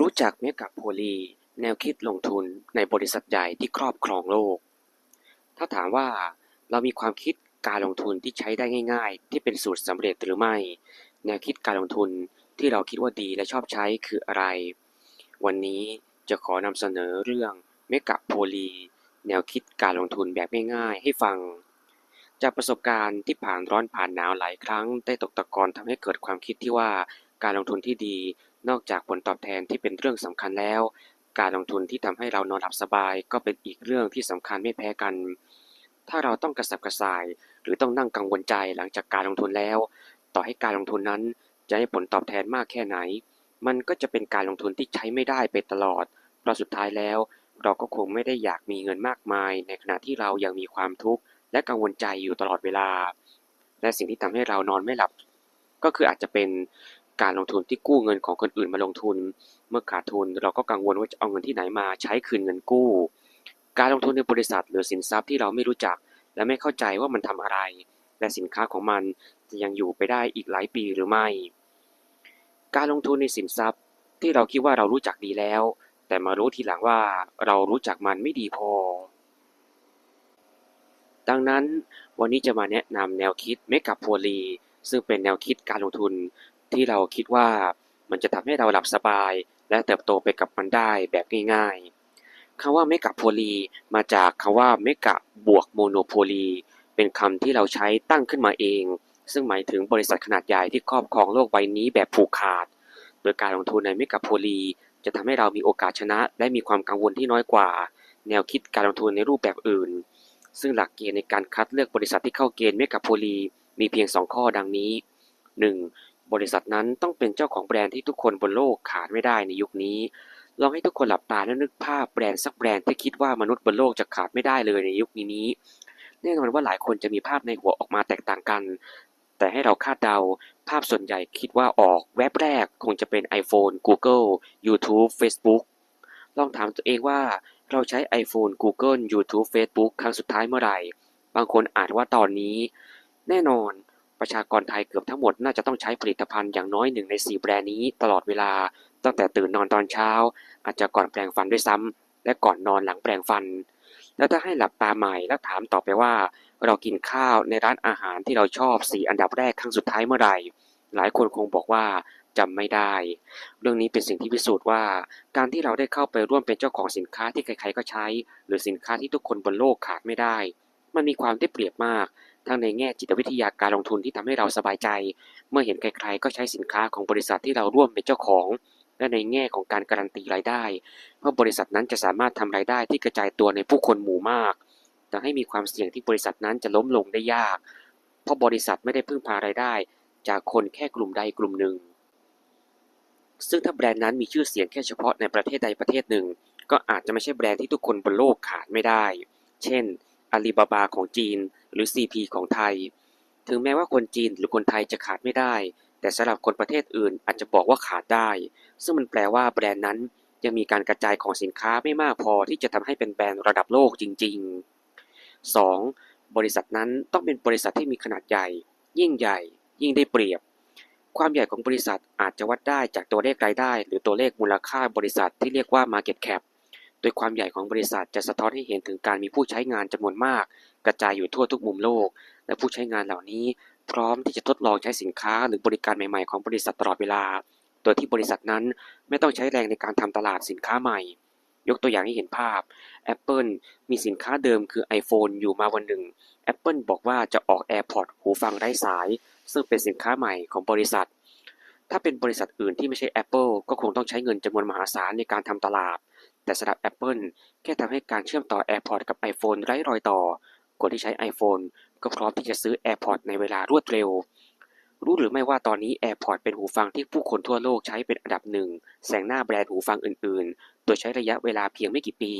รู้จักเมกะโพลี แนวคิดลงทุนในบริษัทใหญ่ที่ครอบครองโลก ถ้าถามว่าเรามีความคิดการลงทุนที่ใช้ได้ง่าย ๆ ที่เป็นสูตรสำเร็จหรือไม่ แนวคิดการลงทุนที่เราคิดว่าดีและชอบใช้คืออะไร วันนี้จะขอนำเสนอเรื่องเมกะโพลี แนวคิดการลงทุนแบบง่ายๆ ให้ฟัง จากประสบการณ์ที่ผ่านร้อนผ่านหนาวหลายครั้ง ได้ตกตะกอนทำให้เกิดความคิดที่ว่าการลงทุนที่ดี นอกจากผลตอบแทนที่เป็นเรื่องสำคัญแล้ว การลงทุนที่ทำให้เรานอนหลับสบาย ก็เป็นอีกเรื่องที่สำคัญไม่แพ้กัน ถ้าเราต้องกระสับกระส่าย หรือต้องนั่งกังวลใจหลังจากการลงทุนแล้ว ต่อให้การลงทุนนั้นจะให้ผลตอบแทนมากแค่ไหน มันก็จะเป็นการลงทุนที่ใช้ไม่ได้ไปตลอดเพราะสุดท้ายแล้ว เราก็คงไม่ได้อยากมีเงินมากมาย ในขณะที่เรายังมีความทุกข์และกังวลใจอยู่ตลอดเวลา และสิ่งที่ทำให้เรานอนไม่หลับ ก็คืออาจจะเป็น การลงทุนที่กู้เงินของคนอื่นมาลงทุน เมื่อขาดทุนเราก็กังวลว่าจะเอาเงินที่ไหนมาใช้คืนเงินกู้ การลงทุนในบริษัทหรือสินทรัพย์ที่เราไม่รู้จัก และไม่เข้าใจว่ามันทำอะไร และสินค้าของมันจะยังอยู่ไปได้อีกหลายปีหรือไม่ การลงทุนในสินทรัพย์ที่เราคิดว่าเรารู้จักดีแล้ว แต่มารู้ทีหลังว่าเรารู้จักมันไม่ดีพอ ดังนั้นวันนี้จะมาแนะนำแนวคิดเมกะโพลีซึ่งเป็นแนวคิดการลงทุน ที่เราคิดว่ามันจะทำให้เราหลับสบาย และเติบโตไปกับมันได้แบบง่ายๆคำว่าเมกะโพลีมาจากคำว่าเมกะบวกโมโนโพลีเป็นคำที่เราใช้ตั้งขึ้นมาเอง ซึ่งหมายถึงบริษัทขนาดใหญ่ที่ครอบครองโลกใบนี้แบบผูกขาด โดยการลงทุนในเมกะโพลีจะทำให้เรามีโอกาสชนะ และมีความกังวลที่น้อยกว่า แนวคิดการลงทุนในรูปแบบอื่น ซึ่งหลักเกณฑ์ในการคัดเลือกบริษัทที่เข้าเกณฑ์เมกะโพลีมีเพียง 2 ข้อดังนี้ 1. บริษัทนั้นต้องเป็นเจ้าของแบรนด์ที่ทุกคนบนโลกขาดไม่ได้ในยุคนี้ ลองให้ทุกคนหลับตาแล้วนึกภาพแบรนด์สักแบรนด์ที่คิดว่ามนุษย์บนโลกจะขาดไม่ได้เลยในยุคนี้ แน่นอนว่าหลายคนจะมีภาพในหัวออกมาแตกต่างกัน แต่ให้เราคาดเดา ภาพส่วนใหญ่คิดว่าออกแว็บแรกคงจะเป็น iPhone Google YouTube Facebook ลองถามตัวเองว่าเราใช้ iPhone Google YouTube Facebook ครั้งสุดท้ายเมื่อไหร่ บางคนอาจว่าตอนนี้ แน่นอน ประชากรไทยเกือบทั้งหมดน่าจะต้องใช้ผลิตภัณฑ์อย่างน้อยหนึ่งใน 4 แบรนด์นี้ตลอดเวลา ตั้งแต่ตื่นนอนตอนเช้า อาจจะก่อนแปรงฟันด้วยซ้ำและก่อนนอนหลังแปรงฟัน แล้วถ้าให้หลับตาใหม่แล้วถามต่อไปว่า เรากินข้าวในร้านอาหารที่เราชอบ4อันดับแรกครั้งสุดท้ายเมื่อไหร่หลายคนคงบอกว่าจำไม่ได้ เรื่องนี้เป็นสิ่งที่พิสูจน์ว่า การที่เราได้เข้าไปร่วมเป็นเจ้าของสินค้าที่ใครๆก็ใช้ หรือสินค้าที่ทุกคนบนโลกขาดไม่ได้ มันมีความได้เปรียบมาก ทั้งในแง่จิตวิทยาการลงทุนที่ทำให้เราสบายใจ เมื่อเห็นใครๆก็ใช้สินค้าของบริษัทที่เราร่วมเป็นเจ้าของ และในแง่ของการการันตีรายได้ เพราะบริษัทนั้นจะสามารถทำรายได้ที่กระจายตัวในผู้คนหมู่มากแต่ให้มีความเสี่ยงที่บริษัทนั้นจะล้มลงได้ยาก เพราะบริษัทไม่ได้พึ่งพารายได้ จากคนแค่กลุ่มใดกลุ่มหนึ่ง ซึ่งถ้าแบรนด์นั้นมีชื่อเสียงแค่เฉพาะในประเทศใดประเทศหนึ่ง ก็อาจจะไม่ใช่แบรนด์ที่ทุกคนบนโลกขาดไม่ได้ เช่น อาลีบาบาของจีน หรือ CP ของไทย ถึงแม้ว่าคนจีนหรือคนไทยจะขาดไม่ได้ แต่สำหรับคนประเทศอื่นอาจจะบอกว่าขาดได้ ซึ่งมันแปลว่าแบรนด์นั้นยังมีการกระจายของสินค้าไม่มากพอที่จะทำให้เป็นแบรนด์ระดับโลกจริง ๆ 2. บริษัทนั้นต้องเป็นบริษัทที่มีขนาดใหญ่ ยิ่งใหญ่ ยิ่งได้เปรียบ ความใหญ่ของบริษัทอาจจะวัดได้จากตัวเลขรายได้ หรือตัวเลขมูลค่าบริษัทที่เรียกว่า Market Cap โดยความใหญ่ของบริษัทจะสะท้อนให้เห็นถึงการมีผู้ใช้งานจำนวนมาก กระจายอยู่ทั่วทุกมุมโลก และผู้ใช้งานเหล่านี้พร้อมที่จะทดลองใช้สินค้าหรือบริการใหม่ๆของบริษัทตลอดเวลา โดยที่บริษัทนั้นไม่ต้องใช้แรงในการทำตลาดสินค้าใหม่ ยกตัวอย่างให้เห็นภาพ Apple มีสินค้าเดิมคือ iPhone อยู่มาวันหนึ่ง Apple บอกว่าจะออก AirPods หูฟังไร้สาย ซึ่งเป็นสินค้าใหม่ของบริษัท ถ้าเป็นบริษัทอื่นที่ไม่ใช่ Apple ก็คงต้องใช้เงินจำนวนมหาศาลในการทำตลาด แต่สำหรับ Apple แค่ทำให้การเชื่อมต่อ AirPods กับ iPhone ไร้รอยต่อ คนที่ใช้ iPhone ก็พร้อมที่จะซื้อ AirPods ในเวลารวดเร็ว รู้หรือไม่ว่าตอนนี้ AirPods เป็นหูฟังที่ผู้คนทั่วโลกใช้เป็นอันดับหนึ่งแซงหน้าแบรนด์หูฟังอื่น ๆ โดยใช้ระยะเวลาเพียงไม่กี่ปี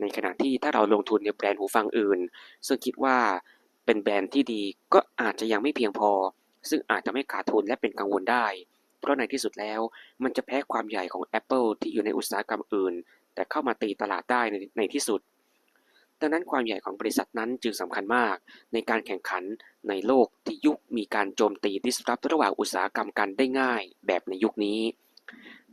ในขณะที่ถ้าเราลงทุนในแบรนด์หูฟังอื่น ซึ่งคิดว่าเป็นแบรนด์ที่ดีก็อาจจะยังไม่เพียงพอ ซึ่งอาจจะไม่ขาดทุนและเป็นกังวลได้ เพราะในที่สุดแล้วมันจะแพ้ความใหญ่ของ Apple ที่อยู่ในอุตสาหกรรมอื่น แต่เข้ามาตีตลาดได้ในในที่สุด ดังนั้นความใหญ่ของบริษัทนั้นจึงสำคัญมาก ในการแข่งขันในโลกที่ยุคมีการโจมตี disrupt ระหว่างอุตสาหกรรมกันได้ง่ายแบบในยุคนี้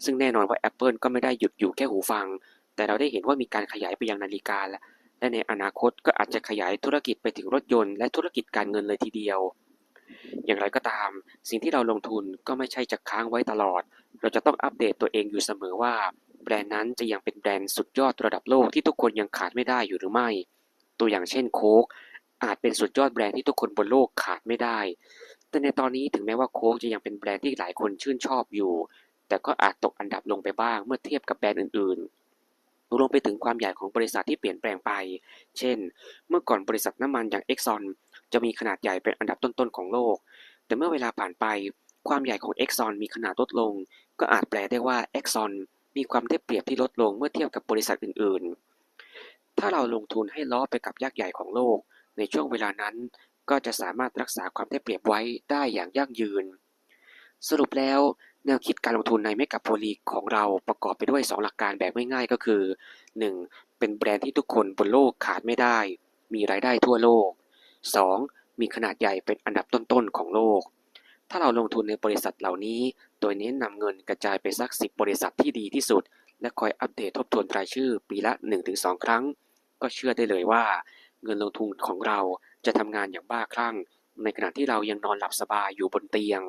ซึ่งแน่นอนว่า Apple ก็ไม่ได้หยุดอยู่แค่หูฟัง แต่เราได้เห็นว่ามีการขยายไปยังนาฬิกาและและในอนาคตก็อาจจะขยายธุรกิจไปถึงรถยนต์และธุรกิจการเงินเลยทีเดียว อย่างไรก็ตาม สิ่งที่เราลงทุนก็ไม่ใช่จะค้างไว้ตลอด เราจะต้องอัปเดตตัวเองอยู่เสมอว่า แบรนด์นั้นจะยังเป็นแบรนด์สุดยอดระดับโลกที่ทุกคนยังขาดไม่ได้อยู่หรือไม่ ตัวอย่างเช่นโค้กอาจเป็นสุดยอดแบรนด์ที่ทุกคนบนโลกขาดไม่ได้ แต่ในตอนนี้ถึงแม้ว่าโค้กจะยังเป็นแบรนด์ที่หลายคนชื่นชอบอยู่ แต่ก็อาจตกอันดับลงไปบ้างเมื่อเทียบกับแบรนด์อื่นๆ รวมไปถึงความใหญ่ของบริษัทที่เปลี่ยนแปลงไป เช่น เมื่อก่อนบริษัทน้ำมันอย่าง Exxon จะมีขนาดใหญ่เป็นอันดับต้นๆของโลก แต่เมื่อเวลาผ่านไป ความใหญ่ของ Exxon มีขนาดลดลง ก็อาจแปลได้ว่า Exxon มีความได้เปรียบที่ลดลงเมื่อเทียบกับบริษัทอื่น ๆ ถ้าเราลงทุนให้ล้อไปกับยักษ์ใหญ่ของโลก ในช่วงเวลานั้น ก็จะสามารถรักษาความได้เปรียบไว้ได้อย่างยั่งยืน สรุปแล้วแนวคิดการลงทุนในเมกะโพลีของเราประกอบไปด้วย 2 หลักการแบบง่ายๆ ก็คือ 1. เป็นแบรนด์ที่ทุกคนบนโลกขาดไม่ได้ มีรายได้ทั่วโลก 2. มีขนาดใหญ่เป็นอันดับต้นๆของโลก ถ้าเราลงทุนในบริษัทเหล่านี้ โดยเน้นนำเงินกระจายไปสัก 10 บริษัทที่ดีที่สุด และคอยอัปเดตทบทวนรายชื่อปีละ 1-2 ครั้ง ก็เชื่อได้เลยว่า เงินลงทุนของเราจะทำงานอย่างบ้าคลั่ง ในขณะที่เรายังนอนหลับสบายอยู่บนเตียง